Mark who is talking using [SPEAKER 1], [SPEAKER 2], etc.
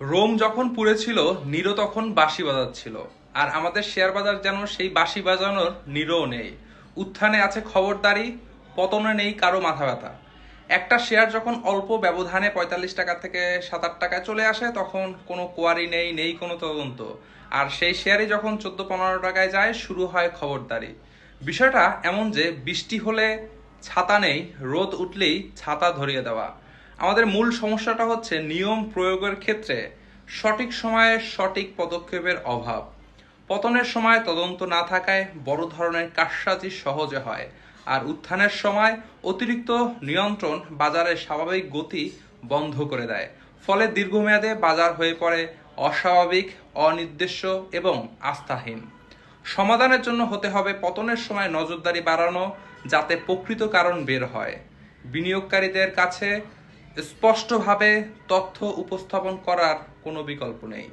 [SPEAKER 1] Rome যখন পুড়ে ছিল, নিরো তখন বাঁশি বাজাচ্ছিল। আর আমাদের শেয়ার বাজার যেন সেই বাঁশি বাজানোর নিরও নেই। উত্থানে আছে খবরদারি, পতনে নেই কারও মাথা ব্যথা। একটা শেয়ার যখন অল্প ব্যবধানে পঁয়তাল্লিশ টাকা থেকে সাত আট টাকায় চলে আসে, তখন কোনো কোয়ারি নেই নেই কোনো তদন্ত। আর সেই শেয়ারই যখন চোদ্দ পনেরো টাকায় যায়, শুরু হয় খবরদারি। বিষয়টা এমন যে, বৃষ্টি হলে ছাতা নেই, রোদ উঠলেই ছাতা ধরিয়ে দেওয়া। আমাদের মূল সমস্যাটা হচ্ছে নিয়ম প্রয়োগের ক্ষেত্রে সঠিক সময়ে সঠিক পদক্ষেপের অভাব। পতনের সময় তদন্ত না থাকায় বড় ধরনের কারসাজি সহজে হয় আর উত্থানের সময় অতিরিক্ত নিয়ন্ত্রণ বাজারের স্বাভাবিক গতি বন্ধ করে দেয়। ফলে দীর্ঘমেয়াদে বাজার হয়ে পড়ে অস্বাভাবিক অনির্দেশ্য এবং আস্থাহীন। সমাধানের জন্য হতে হবে পতনের সময় নজরদারি বাড়ানো যাতে প্রকৃত কারণ বের হয়। বিনিয়োগকারীদের কাছে স্পষ্টভাবে তথ্য উপস্থাপন করার কোনো বিকল্প নেই।